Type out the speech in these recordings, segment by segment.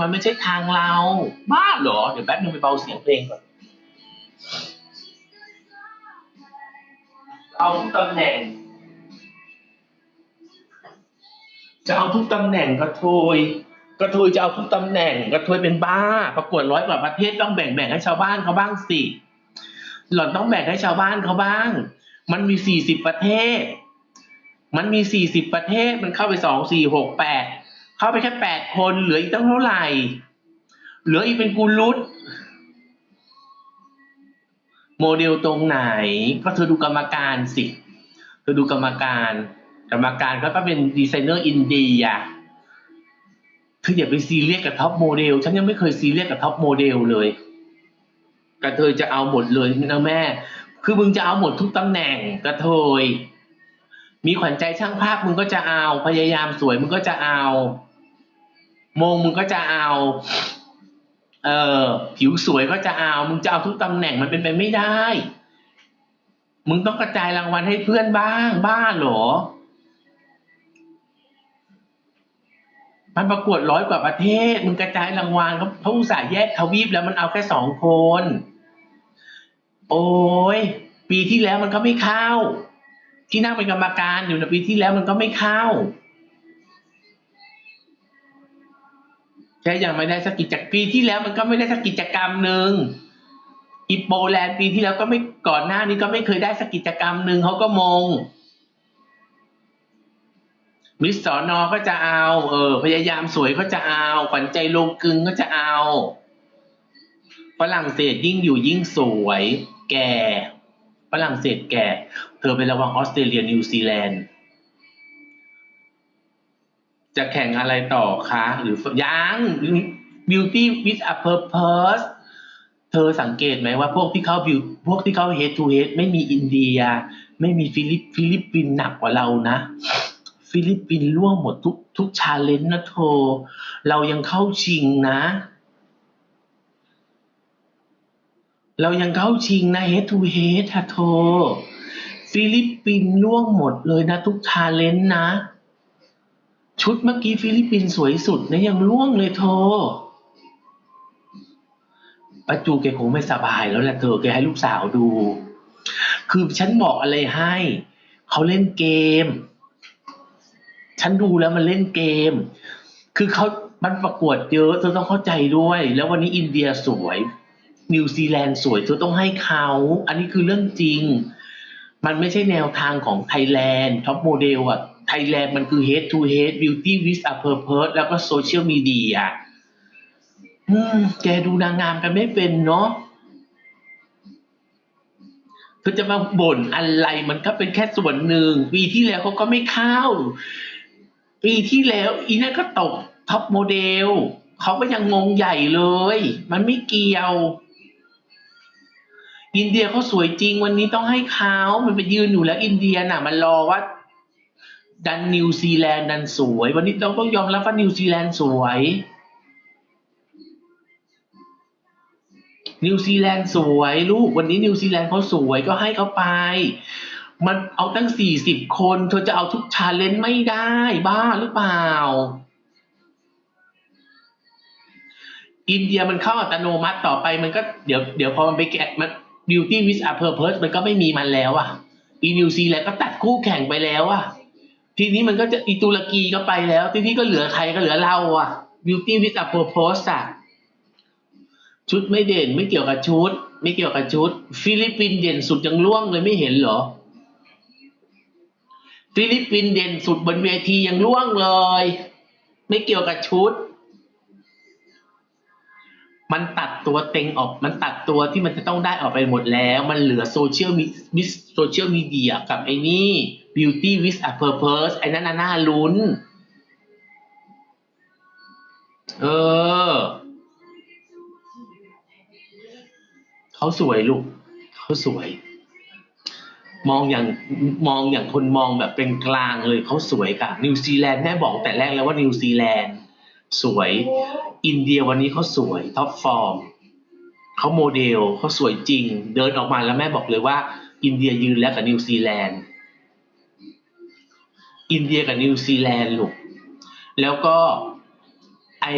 มันไม่ใช่ทางเรา บ้าเหรอ เดี๋ยวแป๊บนึงไปเบาเสียงเพลงก่อนเอาทุกตำแหน่ง จะเอาทุกตำแหน่งกระทุยกระทุยจะเอาทุกตำแหน่งกระทุยเป็นบ้า ประกวดร้อยกว่าประเทศต้องแบ่งแบ่งให้ชาวบ้านเขาบ้างสิ หล่อนต้องแบ่งให้ชาวบ้านเขาบ้าง มันมีสี่สิบประเทศ มันมีสี่สิบประเทศมันเข้าไปสองสี่หกแปด เข้าไปแค่แปดคนเหลืออีกตั้งเท่าไหร่ เหลืออีกเป็นกูรุตโมเดลตรงไหน ก็เธอดูกรรมการสิ เธอดูกรรมการ กรรมการเขาก็เป็นดีไซเนอร์อินเดียเธออย่าไปซีเรียสกับท็อปโมเดล ฉันยังไม่เคยซีเรียสกับท็อปโมเดลเลยกระเทยจะเอาหมดเลยนะแม่ คือมึงจะเอาหมดทุกตำแหน่งกระเทย มีขวัญใจช่างภาพมึงก็จะเอา พยายามสวยมึงก็จะเอา มงมึงก็จะเอา เออผิวสวยก็จะเอา มึงจะเอาทุกตำแหน่งมันเป็นไปไม่ได้ มึงต้องกระจายรางวัลให้เพื่อนบ้าง บ้าหรอ มันประกวดร้อยกว่าประเทศ มึงกระจายรางวัลเขาเขาอุตส่าห์แยกทวีปแล้วมันเอาแค่สองคน โอ้ยปีที่แล้วมันก็ไม่เข้า ที่นั่งเป็นกรรมการอยู่ในปีที่แล้วมันก็ไม่เข้า แค่ยังไม่ได้สักกิจกรรมปีที่แล้วมันก็ไม่ได้สักกิจกรรมหนึ่งอิโปแลนด์ปีที่แล้วก็ไม่ก่อนหน้านี้ก็ไม่เคยได้สักกิจกรรมหนึ่งเขาก็มงมิสสอนอก็จะเอา เออ พยายามสวยก็จะเอาขวัญใจลงกึงก็จะเอาฝรั่งเศสยิ่งอยู่ยิ่งสวย แก่ฝรั่งเศสแก่ เธอไประวังออสเตรเลียนิวซีแลนด์ จะแข่งอะไรต่อคะ หรือยัง beauty with a purpose เธอสังเกตไหมว่าพวกที่เขา beauty พวกที่เขา head to head ไม่มีอินเดีย ไม่มีฟิลิปฟิลิปปินหนักกว่าเรานะ ฟิลิปปินล่วงหมดทุกทุกชาเลนจ์นะเธอเรายังเข้าชิงนะ เรายังเข้าชิงนะ head to head ะเธอฟิลิปปินล่วงหมดเลยนะ ทุกชาเลนจ์นะ ชุดเมื่อกี้ฟิลิปปินส์สวยสุดนะยังล่วงเลยเธอป้าจูแกคงไม่สบายแล้วแหละเธอแกให้ลูกสาวดู คือฉันบอกอะไรให้ เขาเล่นเกม ฉันดูแล้วมันเล่นเกม คือเขามันประกวดเยอะเธอต้องเข้าใจด้วย แล้ววันนี้อินเดียสวย นิวซีแลนด์สวยเธอต้องให้เขา อันนี้คือเรื่องจริง มันไม่ใช่แนวทางของไทยแลนด์ท็อปโมเดลอะ ไทยแลนด์มันคือ head to head beauty with a purpose แล้วก็โซเชียลมีเดียอืมแกดูนางงามกันไม่เป็นเนาะเธอจะมาบ่นอะไรมันก็เป็นแค่ส่วนหนึ่ง ปีที่แล้วเขาก็ไม่เข้า ปีที่แล้ว อีนั่นก็ตกท็อปโมเดล เขาก็ยังงงใหญ่เลย มันไม่เกี่ยว อินเดียเขาสวยจริงวันนี้ต้องให้เขา มันไปยืนอยู่แล้ว อินเดียน่ะ มันรอว่า ดันนิวซีแลนด์ดันสวย วันนี้เราต้องยอมรับว่านิวซีแลนด์สวย นิวซีแลนด์สวยลูกวันนี้นิวซีแลนด์เขาสวยก็ให้เขาไป มันเอาตั้งสี่สิบคนเธอจะเอาทุกชาเลนจ์ไม่ได้บ้าหรือเปล่า อินเดียมันเข้าอัตโนมัติต่อไปมันก็เดี๋ยวเดี๋ยวพอมันไปแกะมัน beauty with a purpose มันก็ไม่มีมันแล้วอะอีนิวซีแลนด์ก็ตัดคู่แข่งไปแล้วอะ ทีนี้มันก็จะอิตุรกีก็ไปแล้ว ทีนี้ก็เหลือใครก็เหลือเราอะ beauty with a purpose อะชุดไม่เด่นไม่เกี่ยวกับชุด ไม่เกี่ยวกับชุด ฟิลิปปินเด่นสุดยังล่วงเลยไม่เห็นเหรอ ฟิลิปปินเด่นสุดบนเวทียังล่วงเลย ไม่เกี่ยวกับชุด มันตัดตัวเต็งออก มันตัดตัวที่มันจะต้องได้ออกไปหมดแล้ว มันเหลือโซเชียลมีวิโซเชียลมีเดียกับไอ้นี่ beauty with a purpose ไอ้นั่นน่ะน่าลุ้น เออ เขาสวยลูก เขาสวย มองอย่างมองอย่างคนมองแบบเป็นกลางเลยเขาสวยค่ะ นิวซีแลนด์แม่บอกแต่แรกแล้วว่านิวซีแลนด์สวย อินเดียวันนี้เขาสวยท็อปฟอร์มเขาโมเดลเขาสวยจริง เดินออกมาแล้วแม่บอกเลยว่า อินเดียยืนแล้วกับนิวซีแลนด์อินเดียกับนิวซีแลนด์ลูกแล้วก็ไอ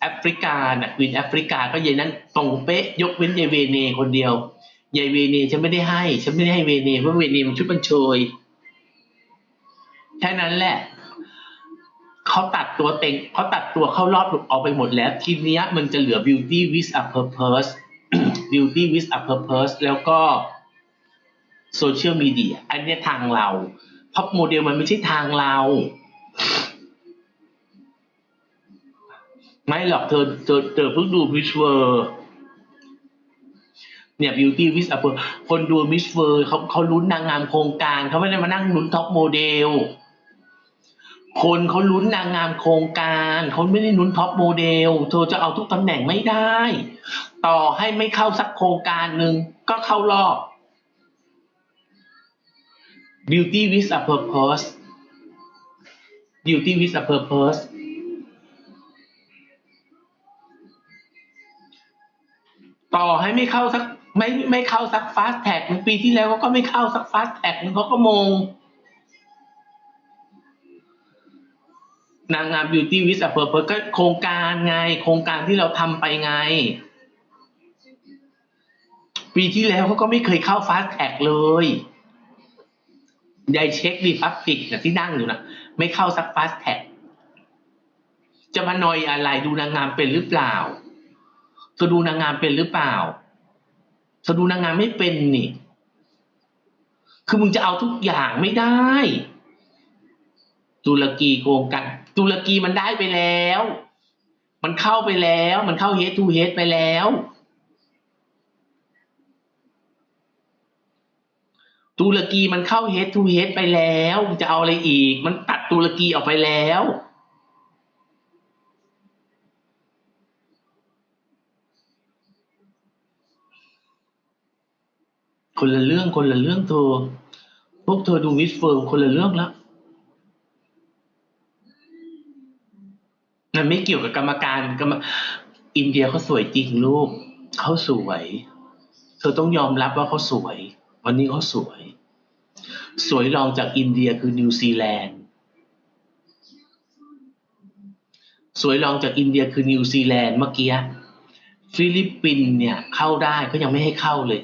แอฟริกาน่ะควีนแอฟริกาก็ยายนั้นตรงเป๊ะยกเว้นยายเวเนคนเดียวยายเวเนฉันไม่ได้ให้ ฉันไม่ได้ให้เวเนเพราะเวเนมันชุดบัญชยแค่นั้นแหละ เขาตัดตัวเต็งเขาตัดตัวเข้ารอบออกไปหมดแล้ว ทีเนี้ยมันจะเหลือ beauty with a purpose beauty with a purpose แล้วก็ social media อันนี้ทางเราท็อปโมเดลมันไม่ใช่ทางเรา ไม่หรอกเธอเธอเธอเพิ่งดูมิสเวอร์เนี่ย beauty with a purpose คนดูมิสเวอร์เขาเขาลุ้นนางงามโครงการ เขาไม่ได้มานั่งลุ้นท็อปโมเดล คนเขาลุ้นนางงามโครงการเขาไม่ได้ลุ้นท็อปโมเดล เธอจะเอาทุกตำแหน่งไม่ได้ ต่อให้ไม่เข้าสักโครงการหนึ่งก็เข้ารอบ beauty with a purpose beauty with a purpose ต่อให้ไม่เข้าสักไม่ไม่เข้าสักฟาสแท็กปีที่แล้วเขาก็ไม่เข้าสักฟาสแท็กเขาก็มง นางงาม beauty with a purpose ก็โครงการไง โครงการที่เราทำไปไง ปีที่แล้วเขาก็ไม่เคยเข้าฟาสแท็กเลยยายเช็คดีพับปิกนะที่นั่งอยู่นะไม่เข้าสักฟาสแท็กจะมานอยอะไรดูนางงามเป็นหรือเปล่าเธอดูนางงามเป็นหรือเปล่าเธอดูนางงามไม่เป็นนี่ คือมึงจะเอาทุกอย่างไม่ได้ ตุรกีโกงกัน ตุรกีมันได้ไปแล้ว มันเข้าไปแล้ว มันเข้าเฮดทูเฮดไปแล้ว ตุรกีมันเข้าเฮดทูเฮดไปแล้ว จะเอาอะไรอีก มันตัดตุรกีออกไปแล้วคนละเรื่องคนละเรื่องเธอพวกเธอดูมิสเฟิร์มคนละเรื่องแล้ว มันไม่เกี่ยวกับกรรมการกรรมอินเดียเขาสวยจริงลูกเขาสวย เธอต้องยอมรับว่าเขาสวย วันนี้เขาสวย สวยรองจากอินเดียคือนิวซีแลนด์สวยรองจากอินเดียคือนิวซีแลนด์เมื่อกี้ฟิลิปปินเนี่ย เข้าได้ก็ยังไม่ให้เข้าเลย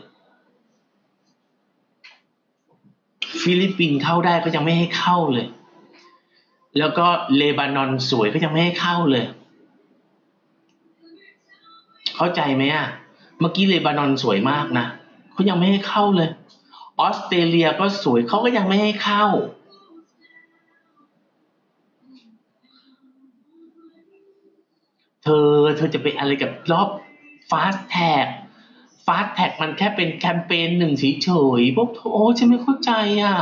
ฟิลิปปินเข้าได้ก็ยังไม่ให้เข้าเลย แล้วก็เลบานอนสวยก็ยังไม่ให้เข้าเลย เข้าใจไหมอะ เมื่อกี้เลบานอนสวยมากนะเขายังไม่ให้เข้าเลย ออสเตรเลียก็สวยเขาก็ยังไม่ให้เข้า เธอเธอจะไปอะไรกับรอบฟาสแท็กฟาสแท็กมันแค่เป็นแคมเปญหนึ่งเฉยๆพวกเธอโอ้ฉันไม่เข้าใจอะ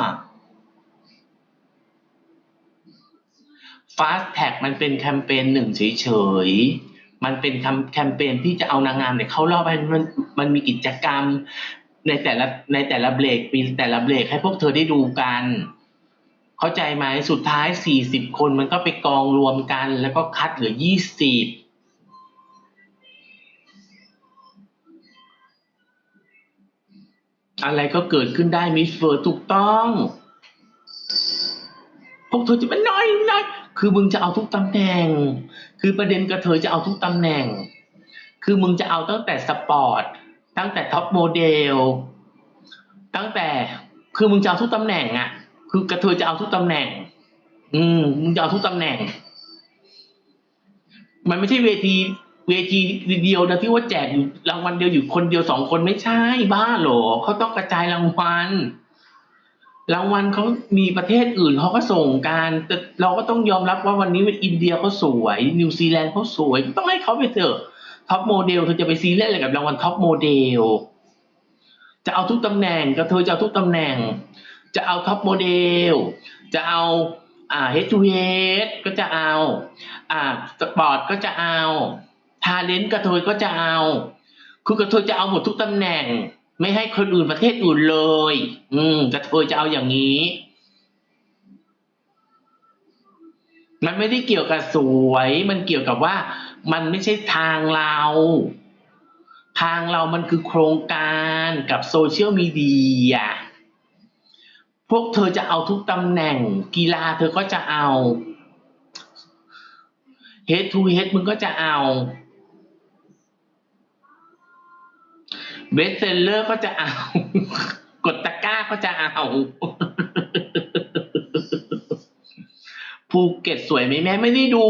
ฟาสแท็กมันเป็นแคมเปญหนึ่งเฉยๆ มันเป็นแคมแคมเปญที่จะเอานางงามเนี่ยเข้ารอบมันมันมีกิจกรรมในแต่ละในแต่ละเบรกปีแต่ละเบรกให้พวกเธอได้ดูกัน เข้าใจไหมสุดท้ายสี่สิบคนมันก็ไปกองรวมกัน แล้วก็คัดเหลือยี่สิบอะไรก็เกิดขึ้นได้มิสเฟอร์ถูกต้อง พวกเธอจะเป็นน้อยน้อย คือมึงจะเอาทุกตำแหน่ง คือประเด็นกระเทยจะเอาทุกตำแหน่ง คือมึงจะเอาตั้งแต่สปอร์ต ตั้งแต่ท็อปโมเดล ตั้งแต่ คือมึงจะเอาทุกตำแหน่งอะคือกระเทยจะเอาทุกตำแหน่ง อืม มึงจะเอาทุกตำแหน่ง มันไม่ใช่เวที เวทีเดียวนะที่ว่าแจกอยู่รางวัลเดียวอยู่คนเดียวสองคนไม่ใช่บ้าหรอเขาต้องกระจายรางวัล รางวัลเขามีประเทศอื่นเขาก็ส่งการแต่เราก็ต้องยอมรับว่าวันนี้อินเดียเขาสวย นิวซีแลนด์เขาสวย ต้องให้เขาไปเถอะท็อปโมเดลเธอจะไปซีเรียสอะไรกับรางวัลท็อปโมเดลจะเอาทุกตำแหน่งก็เธอจะเอาทุกตำแหน่ง จะเอาท็อปโมเดลจะเอาอ่า head to head ก็จะเอา อ่าสปอร์ตก็จะเอาทาเลนต์กระเทยก็จะเอา คือกระเทยจะเอาหมดทุกตำแหน่ง ไม่ให้คนอื่นประเทศอื่นเลย อืมกระเทยจะเอาอย่างนี้ มันไม่ได้เกี่ยวกับสวย มันเกี่ยวกับว่า มันไม่ใช่ทางเรา ทางเรามันคือโครงการกับโซเชียลมีเดียพวกเธอจะเอาทุกตำแหน่ง กีฬาเธอก็จะเอา head to head มึงก็จะเอา best seller ก็จะเอา กดตะกร้าก็จะเอาภูเก็ตสวยไหมแม่ไม่ได้ดู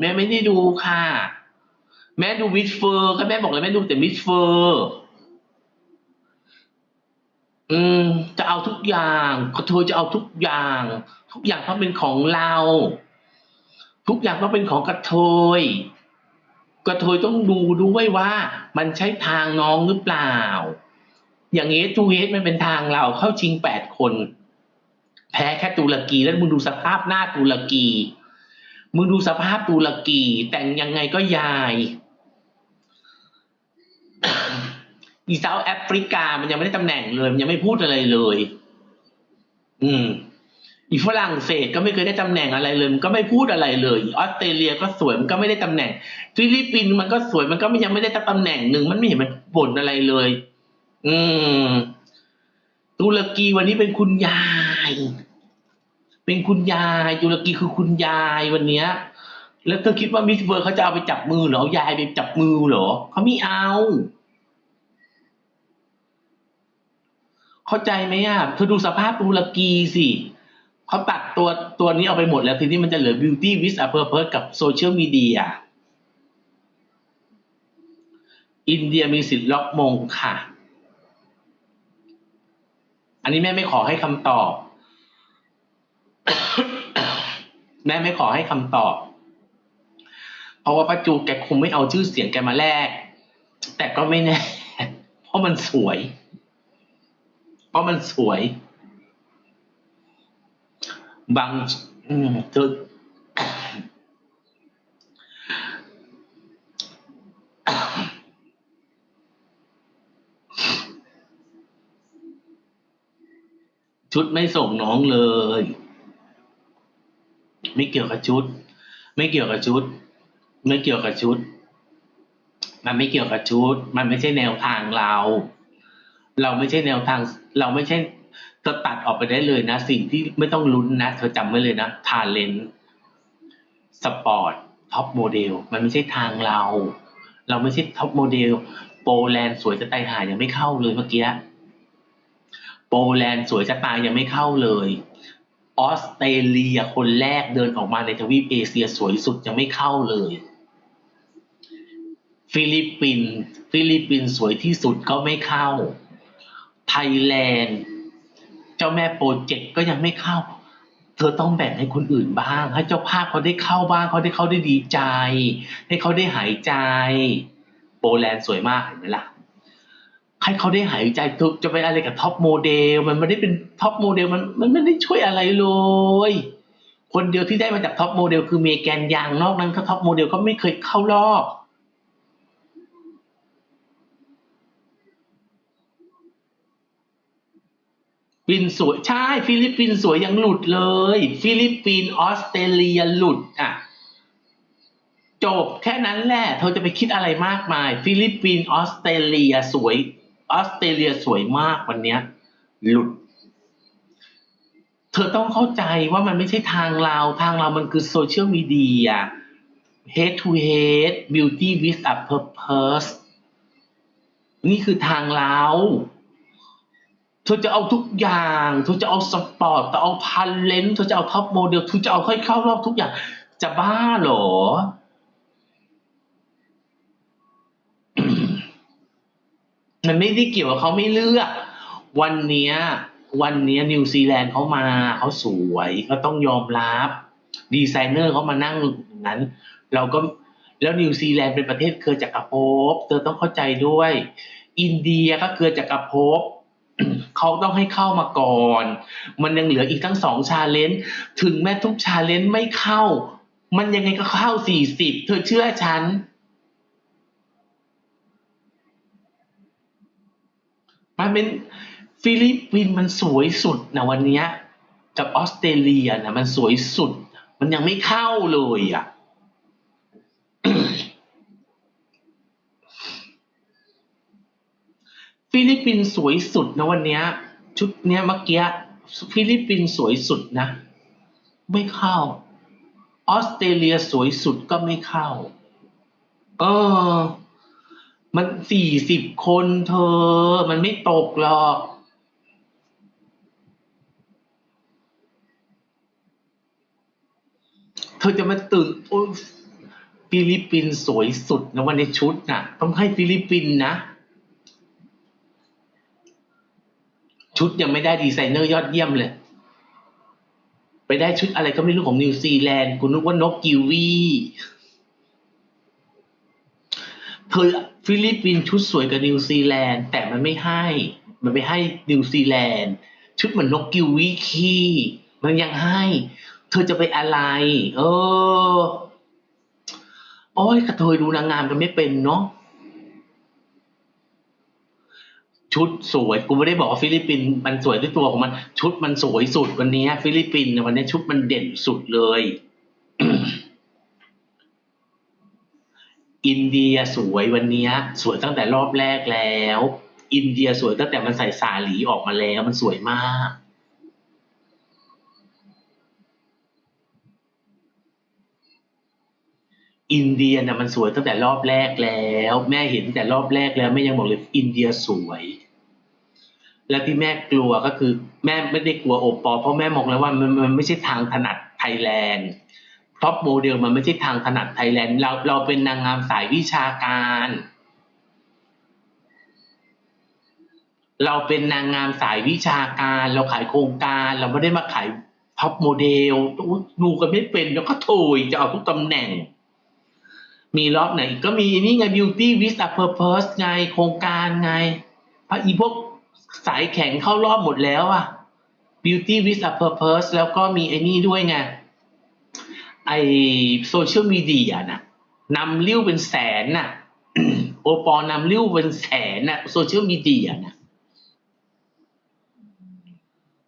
แม่ไม่ได้ดูค่ะ แม่ดูมิสเฟอร์ก็แม่บอกเลยแม่ดูแต่มิสเฟอร์อืม จะเอาทุกอย่างเธอจะเอาทุกอย่าง ทุกอย่างต้องเป็นของเรา ทุกอย่างต้องเป็นของกระเทย กระเทยต้องดูด้วยว่ามันใช่ทางน้องหรือเปล่า อย่างเอสทูเอสมันเป็นทางเราเข้าชิงแปดคน แพ้แค่ตุรกีแล้วมึงดูสภาพหน้าตุรกี มึงดูสภาพตุรกี แต่งยังไงก็ยายอีเซาแอฟริกามันยังไม่ได้ตำแหน่งเลย มันยังไม่พูดอะไรเลย อืม อีฝรั่งเศสก็ไม่เคยได้ตำแหน่งอะไรเลยมันก็ไม่พูดอะไรเลยออสเตรเลียก็สวยมันก็ไม่ได้ตำแหน่งฟิลิปปินส์มันก็สวยมันก็ไม่ยังไม่ได้ตำแหน่งหนึ่งมันไม่เห็นมันบ่นอะไรเลย อืมตุรกีวันนี้เป็นคุณยาย เป็นคุณยาย ตุรกีคือคุณยายวันเนี้ย แล้วเธอคิดว่ามิสเวิร์เขาจะเอาไปจับมือเหรอยายไปจับมือเหรอเขาไม่เอา เข้าใจไหมอะเธอดูสภาพตุรกีสิ เขาตัดตัวตัวนี้เอาไปหมดแล้ว ทีนี้มันจะเหลือ beauty with a purpose กับโซเชียลมีเดียอินเดียมีสิทธิ์ล็อกมงค่ะ อันนี้แม่ไม่ขอให้คำตอบ แม่ไม่ขอให้คำตอบ เพราะว่าป้าจูแกคงไม่เอาชื่อเสียงแกมาแลก แต่ก็ไม่แน่ เพราะมันสวย เพราะมันสวย บางอืมเธอชุดไม่ส่งน้องเลย ไม่เกี่ยวกับชุด ไม่เกี่ยวกับชุด ไม่เกี่ยวกับชุด มันไม่เกี่ยวกับชุด มันไม่ใช่แนวทางเรา เราไม่ใช่แนวทาง เราไม่ใช่ เธอตัดออกไปได้เลยนะ สิ่งที่ไม่ต้องลุ้นนะ เธอจำไว้เลยนะทาเลนสปอร์ตท็อปโมเดลมันไม่ใช่ทางเรา เราไม่ใช่ท็อปโมเดลโปแลนด์สวยจะตายหายังไม่เข้าเลยเมื่อกี้โปแลนด์สวยจะตายยังไม่เข้าเลยออสเตรเลียคนแรกเดินออกมาในทวีปเอเชียสวยสุดยังไม่เข้าเลย ฟิลิปปินส์ฟิลิปปินส์สวยที่สุดก็ไม่เข้า ไทยแลนด์ เจ้าแม่โปรเจกต์ก็ยังไม่เข้า เธอต้องแบ่งให้คนอื่นบ้าง ให้เจ้าภาพเขาได้เข้าบ้างเขาได้เขาได้ดีใจ ให้เขาได้หายใจ โปแลนด์สวยมากเห็นไหมล่ะให้เขาได้หายใจทุกจะไปอะไรกับท็อปโมเดลมันไม่ได้เป็นท็อปโมเดลมันมันไม่ได้ช่วยอะไรเลย คนเดียวที่ได้มาจากท็อปโมเดลคือเมแกนยางนอกนั้นก็ท็อปโมเดลก็ไม่เคยเข้ารอบ ฟินสวยใช่ฟิลิปปินส์สวยยังหลุดเลย ฟิลิปปินส์ออสเตรเลียหลุดอะจบแค่นั้นแหละเธอจะไปคิดอะไรมากมาย ฟิลิปปินส์ออสเตรเลียสวยออสเตรเลียสวยมากวันเนี้ย หลุด เธอต้องเข้าใจว่ามันไม่ใช่ทางเราทางเรามันคือโซเชียลมีเดีย head to head beauty with a purpose นี่คือทางเรา เธอจะเอาทุกอย่าง เธอจะเอาสปอร์ตเธอเอาทันเลนเธอจะเอาท็อปโมเดล เธอจะเอาค่อยเข้ารอบทุกอย่าง จะบ้าเหรอ มันไม่ได้เกี่ยวกับเขาไม่เลือก วันเนี้ยวันนี้นิวซีแลนด์เขามาเขาสวยก็ต้องยอมรับ ดีไซเนอร์เขามานั่งอย่างนั้น เราก็แล้วนิวซีแลนด์เป็นประเทศเครือจักรภพเธอต้องเข้าใจด้วย อินเดียก็เครือจักรภพ เขาต้องให้เข้ามาก่อน มันยังเหลืออีกทั้งสองชาเลนจ์ถึงแม้ทุกชาเลนจ์ไม่เข้า มันยังไงก็เข้าสี่สิบเธอเชื่อฉัน มันเป็นฟิลิปปินส์มันสวยสุดนะวันนี้กับออสเตรเลียนะมันสวยสุด มันยังไม่เข้าเลยอะ ฟิลิปปินส์สวยสุดนะวันเนี้ย ชุดเนี้ยเมื่อกี้ฟิลิปปินส์สวยสุดนะ ไม่เข้า ออสเตรเลียสวยสุดก็ไม่เข้า เออ มันสี่สิบคนเธอ มันไม่ตกหรอกเธอจะมาตื่นโอ้ฟิลิปปินส์สวยสุดนะวันในชุดน่ะ ต้องให้ฟิลิปปินส์นะ ชุดยังไม่ได้ดีไซเนอร์ยอดเยี่ยมเลย ไปได้ชุดอะไรก็ไม่รู้ของนิวซีแลนด์กูนึกว่านกกิวีเธอฟิลิปปินส์ชุดสวยกับนิวซีแลนด์แต่มันไม่ให้ มันไม่ให้นิวซีแลนด์ชุดเหมือนนกกิวีขี้มันยังให้ เธอจะไปอะไร เออโอ้ยกระเทยดูนางงามกันไม่เป็นเนาะ ชุดสวยกูไม่ได้บอกว่าฟิลิปปินส์มันสวยด้วยตัวของมัน ชุดมันสวยสุดวันนี้ฟิลิปปินส์วันนี้ชุดมันเด่นสุดเลย อินเดียสวยวันนี้สวยตั้งแต่รอบแรกแล้ว อินเดียสวยตั้งแต่มันใส่สาหลีออกมาแล้ว มันสวยมากอินเดียนะมันสวยตั้งแต่รอบแรกแล้ว แม่เห็นตั้งแต่รอบแรกแล้วแม่ยังบอกเลยอินเดียสวย แล้วที่แม่กลัวก็คือแม่ไม่ได้กลัวโอปอล์เพราะแม่มองแล้วว่ามันมันไม่ใช่ทางถนัดไทยแลนด์ท็อปโมเดลมันไม่ใช่ทางถนัดไทยแลนด์เราเราเป็นนางงามสายวิชาการ เราเป็นนางงามสายวิชาการ เราขายโครงการ เราไม่ได้มาขายท็อปโมเดลดูกันไม่เป็นแล้วก็โถยจะเอาทุกตำแหน่ง มีรอบไหนก็มีนี่ไง beauty with a purpose ไงโครงการไงพระอีพวก สายแข็งเข้ารอบหมดแล้วอะ beauty with a purpose แล้วก็มีไอ้นี่ด้วยไง ไอโซเชียลมีเดียน่ะนำริ้วเป็นแสนน่ะ โอปอนำริ้วเป็นแสนน่ะโซเชียลมีเดียน่ะ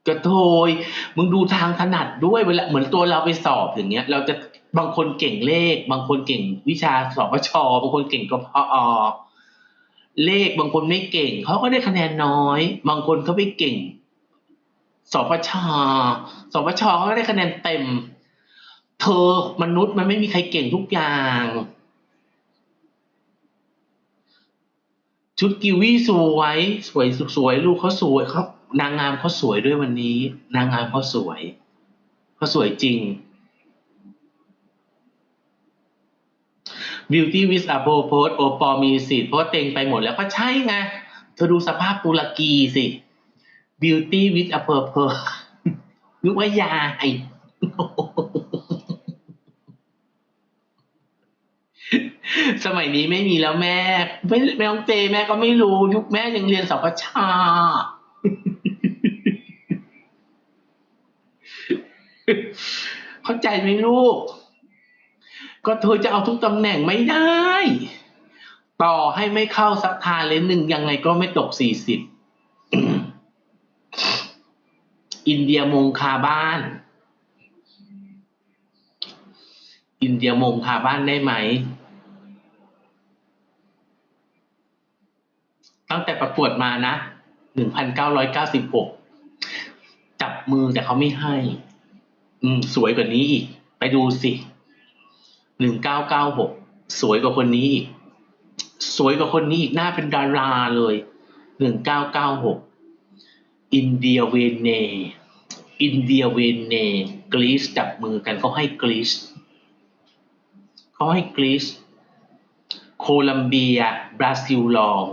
กระโทยมึงดูทางถนัดด้วยเวลาเหมือนตัวเราไปสอบอย่างเงี้ย เราจะบางคนเก่งเลข บางคนเก่งวิชาสอบชบางคนเก่งกพอ เลขบางคนไม่เก่งเขาก็ได้คะแนนน้อย บางคนเขาไม่เก่งสปชสปชเขาก็ได้คะแนนเต็ม เธอมนุษย์มันไม่มีใครเก่งทุกอย่าง ชุดกิวีสวยสวยสวยลูกเขาสวยเขานางงามเขาสวยด้วยวันนี้ นางงามเขาสวยเขาสวยจริง Beauty with a purpose โอปอมีสิทธิ์เพราะว่าเต็งไปหมดแล้วก็ใช่ไงเธอดูสภาพตุรกีสิ Beauty with a purpose นึกว่ายาไอสมัยนี้ไม่มีแล้วแม่ ไม่แม่ต้องเจแม่ก็ไม่รู้ ยุคแม่ยังเรียนสปชาเข้าใจไหมลูก ก็เธอจะเอาทุกตำแหน่งไม่ได้ ต่อให้ไม่เข้าสักทาเลนหนึ่งยังไงก็ไม่ตกสี่สิบอินเดียมงคาบ้าน อินเดียมงคาบ้านได้ไหม ตั้งแต่ประกวดมานะหนึ่งพันเก้าร้อยเก้าสิบหกจับมือแต่เขาไม่ให้ อืม สวยกว่านี้อีก ไปดูสิ หนึ่งเก้าเก้าหกสวยกว่าคนนี้อีกสวยกว่าคนนี้อีกหน้าเป็นดาราเลยหนึ่งเก้าเก้าหกอินเดียเวเน อินเดียเวเน กรีซจับมือกันเขาให้กรีซเขาให้กรีซโคลัมเบีย บราซิลลอง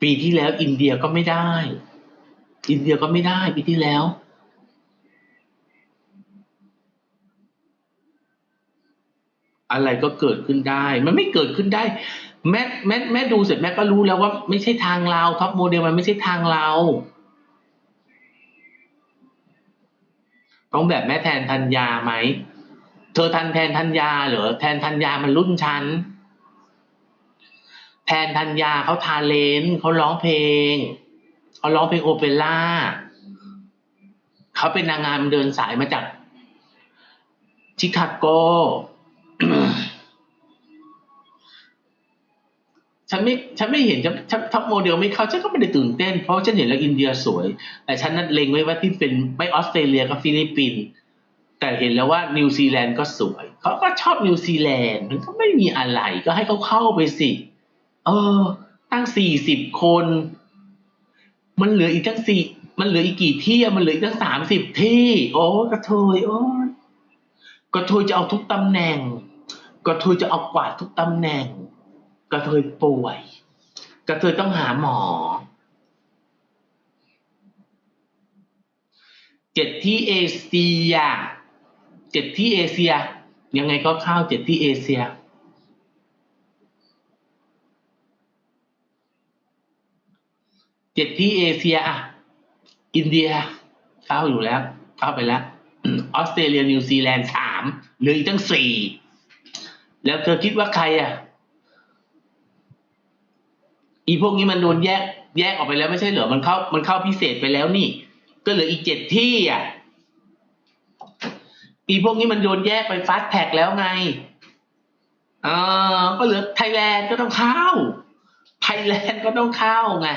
ปีที่แล้วอินเดียก็ไม่ได้ อินเดียก็ไม่ได้ปีที่แล้ว อะไรก็เกิดขึ้นได้ มันไม่เกิดขึ้นได้ แม่แม่แม่ดูเสร็จแม่ก็รู้แล้วว่าไม่ใช่ทางเราท็อปโมเดลมันไม่ใช่ทางเรา ต้องแบบแม่แทนธัญญาไหม เธอทันแทนธัญญาเหรอแทนธัญญามันรุ่นฉันแทนธัญญาเขาทาเลนเขาร้องเพลงเขาร้องเพลงโอเปร่าเขาเป็นนางงามเดินสายมาจากชิคาโก ฉันไม่ฉันไม่เห็นฉันฉันท็อปโมเดลไม่เข้าฉันก็ไม่ได้ตื่นเต้น เพราะฉันเห็นแล้วอินเดียสวย แต่ฉันนั้นเล็งไว้ว่าที่เป็นไม่ออสเตรเลียกับฟิลิปปินส์แต่เห็นแล้วว่านิวซีแลนด์ก็สวยเขาก็ชอบนิวซีแลนด์มันก็ไม่มีอะไรก็ให้เขาเข้าไปสิ เออ ตั้งสี่สิบคน มันเหลืออีกตั้งสี่มันเหลืออีกกี่ที่มันเหลืออีกตั้งสามสิบที่ โอ้กระเทยโอ้กระเทยจะเอาทุกตำแหน่ง กระเทยจะเอากวาดทุกตำแหน่ง กระเทยป่วย กระเทยต้องหาหมอ เจ็ดที่เอเชีย เจ็ดที่เอเชีย ยังไงก็เข้าเจ็ดที่เอเชียเจ็ดที่เอเชียอะ อินเดีย เข้าอยู่แล้ว เข้าไปแล้ว ออสเตรเลียนิวซีแลนด์สามเหลืออีกตั้งสี่ แล้วเธอคิดว่าใครอะ อีพวกนี้มันโดนแยกแยกออกไปแล้วไม่ใช่เหรอ มันเข้ามันเข้าพิเศษไปแล้วนี่ ก็เหลืออีกเจ็ดที่อะ อีพวกนี้มันโดนแยกไปฟาสแท็กแล้วไงอ่าก็เหลือไทยแลนด์ก็ต้องเข้า ไทยแลนด์ก็ต้องเข้าไง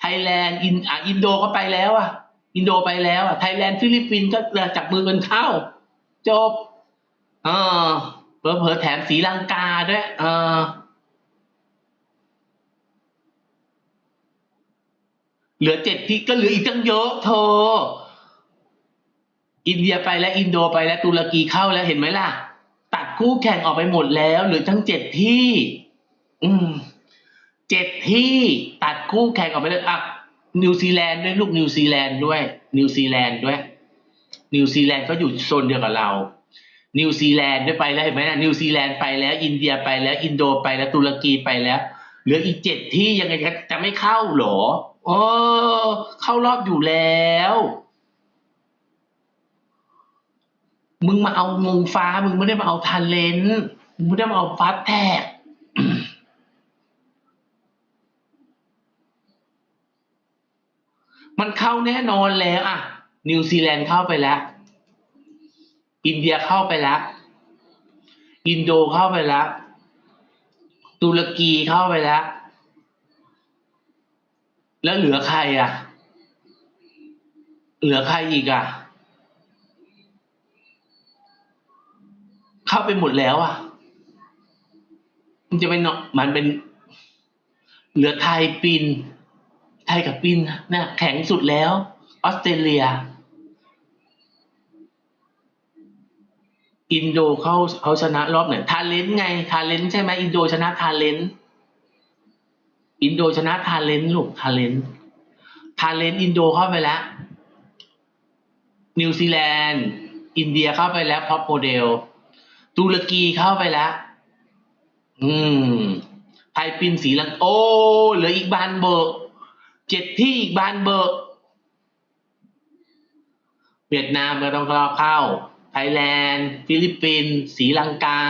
ไทยแลนด์อินอะอินโดก็ไปแล้วอะ อินโดไปแล้วอะ ไทยแลนด์ฟิลิปปินส์ก็จับมือกันเข้า จบ เออเผลอแถมสีลังกาด้วย เออ เหลือเจ็ดที่ก็เหลืออีกตั้งเยอะเธอ อินเดียไปแล้วอินโดไปแล้วตุรกีเข้าแล้วเห็นไหมล่ะ ตัดคู่แข่งออกไปหมดแล้วเหลือทั้งเจ็ดที่ อืมเจ็ดที่ตัดคู่แข่งออกไปเลยอะนิวซีแลนด์ด้วยลูกนิวซีแลนด์ด้วย นิวซีแลนด์ด้วย นิวซีแลนด์ก็อยู่โซนเดียวกับเรา นิวซีแลนด์ด้วยไปแล้วเห็นไหมนะนิวซีแลนด์ไปแล้ว อินเดียไปแล้ว อินโดไปแล้วตุรกีไปแล้ว เหลืออีกเจ็ดที่ยังไงจะไม่เข้าหรอ ออ เข้ารอบอยู่แล้ว มึงมาเอางงฟ้า มึงไม่ได้มาเอาทันเลนมึงไม่ได้มาเอาฟาสแท็กมันเข้าแน่นอนแล้ว อะ นิวซีแลนด์เข้าไปแล้ว อินเดียเข้าไปแล้ว อินโดเข้าไปแล้ว ตุรกีเข้าไปแล้ว แล้วเหลือใครอะ เหลือใครอีกอะ เข้าไปหมดแล้วอะ มันจะเป็นเนาะมันเป็น เหลือไทยปิน ไทยกับปินนะแข็งสุดแล้ว ออสเตรเลีย อินโดเขาเขาชนะรอบไหนทาเลนไง ทาเลนใช่ไหมอินโดชนะทาเลน อินโดชนะทาเลนต์ลูกทาเลนต์ทาเลนต์อินโดเข้าไปแล้ว นิวซีแลนด์ อินเดียเข้าไปแล้วท็อปโมเดล ตุรกีเข้าไปแล้ว อืม ไทยปินสีลังโอ้เหลืออีกบานเบอร์เจ็ดที่อีกบานเบอร์เวียดนามก็ต้องรอเข้า ไทยแลนด์ ฟิลิปปินส์สีลังกา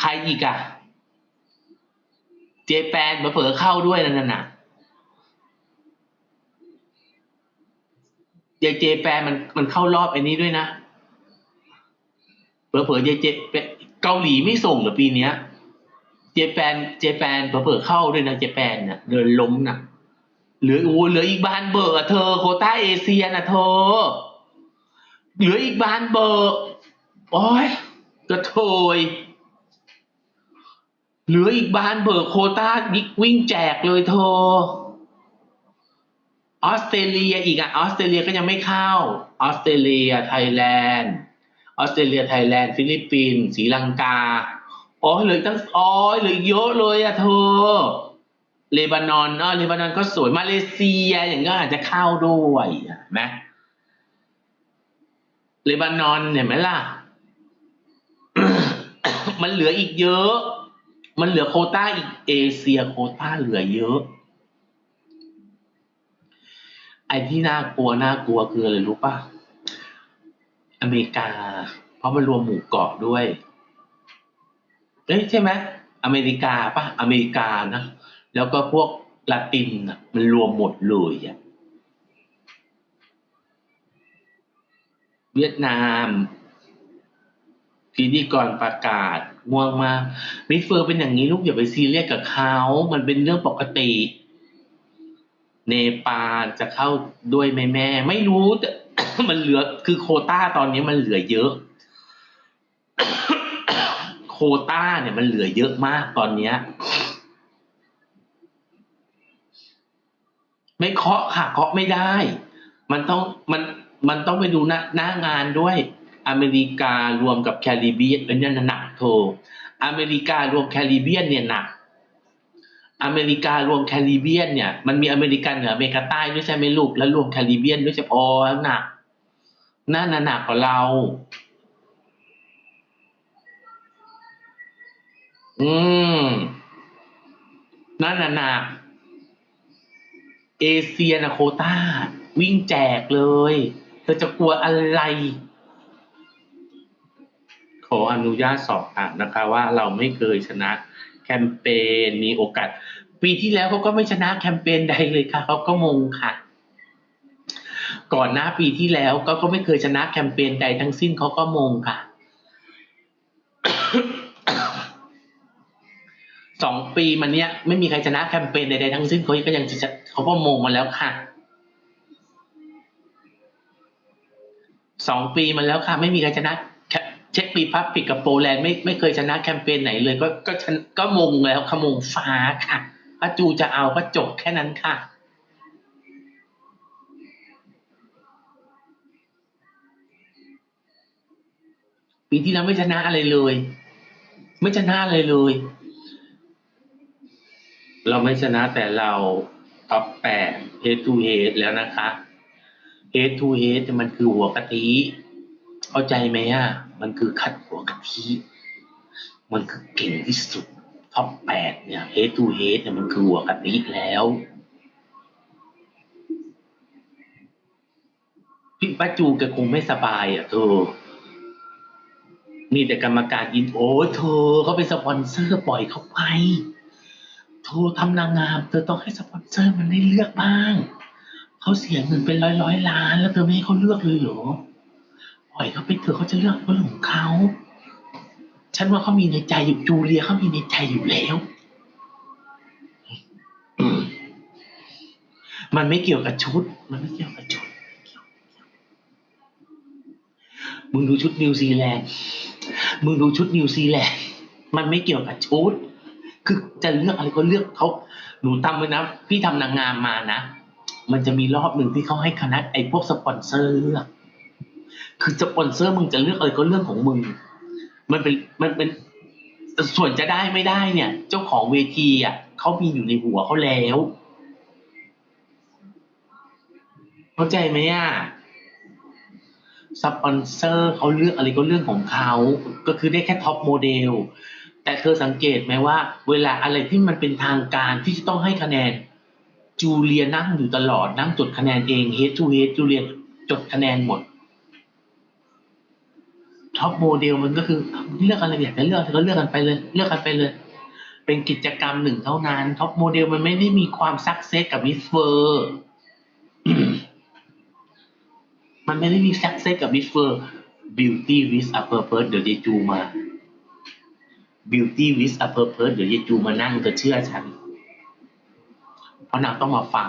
ใครอีกอะ เจแปนเผลอเข้าด้วยนั่นน่ะเจเจแปนมันมันเข้ารอบไอ้นี้ด้วยนะเผลอๆเจเจเกาหลีไม่ส่งหรอปีเนี้ย เจแปนเจแปนเผลอๆเข้าด้วยนะเจแปนน่ะเดินล้มน่ะเหลือโอ้เหลืออีกบานเบอร์อะเธอโคต้าเอเชียนะเธอเหลืออีกบานเบอร์โอ้ยกระโถย เหลืออีกบานเบอร์โคต้าวิ่งแจกเลยเธอออสเตรเลียอีกอะออสเตรเลียก็ยังไม่เข้าออสเตรเลียไทยแลนด์ออสเตรเลียไทยแลนด์ฟิลิปปินส์ศรีลังกาอ๋อเหลือตั้งอ๋อเหลือเยอะเลยอะเธอเลบานอนอ๋อเลบานอนก็สวยมาเลเซียอย่างก็อาจจะเข้าด้วยนไหมเลบานอนเห็นไหมล่ะ มันเหลืออีกเยอะ มันเหลือโคต้าอีกเอเชียโคต้าเหลือเยอะ ไอ้ที่น่ากลัวน่ากลัวคืออะไรรู้ป่ะอเมริกา เพราะมันรวมหมู่เกาะด้วยเอ้ยใช่ไหมอเมริกาป่ะอเมริกานะแล้วก็พวกลาตินมันรวมหมดเลยอะเวียดนามพิธีกรประกาศ ง่วงมามิสเฟอร์เป็นอย่างนี้ลูกอย่าไปซีเรียสกับเขามันเป็นเรื่องปกติ เนปาลจะเข้าด้วยไหมแม่ ไม่รู้แต่มันเหลือคือโคต้าตอนนี้มันเหลือเยอะ โคต้าเนี่ยมันเหลือเยอะมากตอนเนี้ย ไม่เคาะค่ะเคาะไม่ได้ มันต้องมันมันต้องไปดูหน้าหน้างานด้วย อเมริการวมกับแคริบเบียนเนี่ยหนักโทอเมริการวมแคริบเบียนเนี่ยหนัก อเมริการวมแคริบเบียนเนี่ยมันมีอเมริกันเหนืออเมริกาใต้ด้วยใช่ไหมลูกแล้วรวมแคริบเบียนด้วยเฉพาะหนักน่าหนักหนักกว่าเรา อืมนั่นหนักเอเชียนะโคต้าวิ่งแจกเลยเธอจะกลัวอะไร ขออนุญาตสอบถามนะคะว่าเราไม่เคยชนะแคมเปญมีโอกาส ปีที่แล้วเขาก็ไม่ชนะแคมเปญใดเลยค่ะเขาก็มงค่ะ ก่อนหน้าปีที่แล้วก็ก็ไม่เคยชนะแคมเปญใดทั้งสิ้นเขาก็มงค่ะสองปีมาเนี้ยไม่มีใครชนะแคมเปญใดๆทั้งสิ้นเขาก็ยังเขาก็มงมาแล้วค่ะสองปีมาแล้วค่ะ ไม่มีใครชนะ เช็คปีพับปิกกับโปแลนด์ไม่ไม่เคยชนะแคมเปญไหนเลย ก็ก็ชนก็มงแล้วขมงฟ้าค่ะถ้าจูจะเอาก็จบแค่นั้นค่ะ ปีที่แล้วไม่ชนะอะไรเลย ไม่ชนะอะไรเลย เราไม่ชนะแต่เราท็อปแปด head to head แล้วนะคะ head to head มันคือหัวกะทิเข้าใจไหมอะ มันคือคัดหัวกะทิมันคือเก่งที่สุดท็อปแปดเนี่ย head to head เนี่ยมันคือหัวกะทิแล้วพี่ป้าจูแกคงไม่สบายอะเธอมีแต่กรรมการอินโอ้เธอเขาเป็นสปอนเซอร์ปล่อยเขาไปเธอทำนางงามเธอต้องให้สปอนเซอร์มันได้เลือกบ้างเขาเสียเงินเป็นร้อยร้อยล้าน แล้วเธอไม่ให้เขาเลือกเลยเหรอ ล่อยเขาไปเถอะเขาจะเลือกก็เรื่องของเขา ฉันว่าเขามีในใจอยู่จูเลียเขามีในใจอยู่แล้ว มันไม่เกี่ยวกับชุด มันไม่เกี่ยวกับชุด มึงดูชุดนิวซีแลนด์ มึงดูชุดนิวซีแลนด์ มันไม่เกี่ยวกับชุด คือจะเลือกอะไรก็เลือกเขา หนูทำไว้นะ พี่ทำนางงามมานะ มันจะมีรอบหนึ่งที่เขาให้คณะไอ้พวกสปอนเซอร์เลือก คือสปอนเซอร์มึงจะเลือกอะไรก็เรื่องของมึง มันเป็นมันเป็นส่วนจะได้ไม่ได้เนี่ย เจ้าของเวทีอะเขามีอยู่ในหัวเขาแล้ว เข้าใจไหมอะสปอนเซอร์เขาเลือกอะไรก็เรื่องของเขาก็คือได้แค่ท็อปโมเดลแต่เธอสังเกตไหมว่า เวลาอะไรที่มันเป็นทางการที่จะต้องให้คะแนน จูเลียนั่งอยู่ตลอดนั่งจดคะแนนเองเฮดทูเฮดจูเลียจดคะแนนหมด ท็อปโมเดลมันก็คือเลือกอะไรอยากจะเลือกก็เลือกกันไปเลย เลือกกันไปเลย เป็นกิจกรรมหนึ่งเท่านั้นท็อปโมเดลมันไม่ได้มีความซักเซสกับมิสเฟอร์มันไม่ได้มีซักเซสกับมิสเฟอร์ beauty with a purpose เดี๋ยวเยจูมา beauty with a purpose เดี๋ยวเยจูมานั่งเธอเชื่อฉัน เพราะนางต้องมาฟัง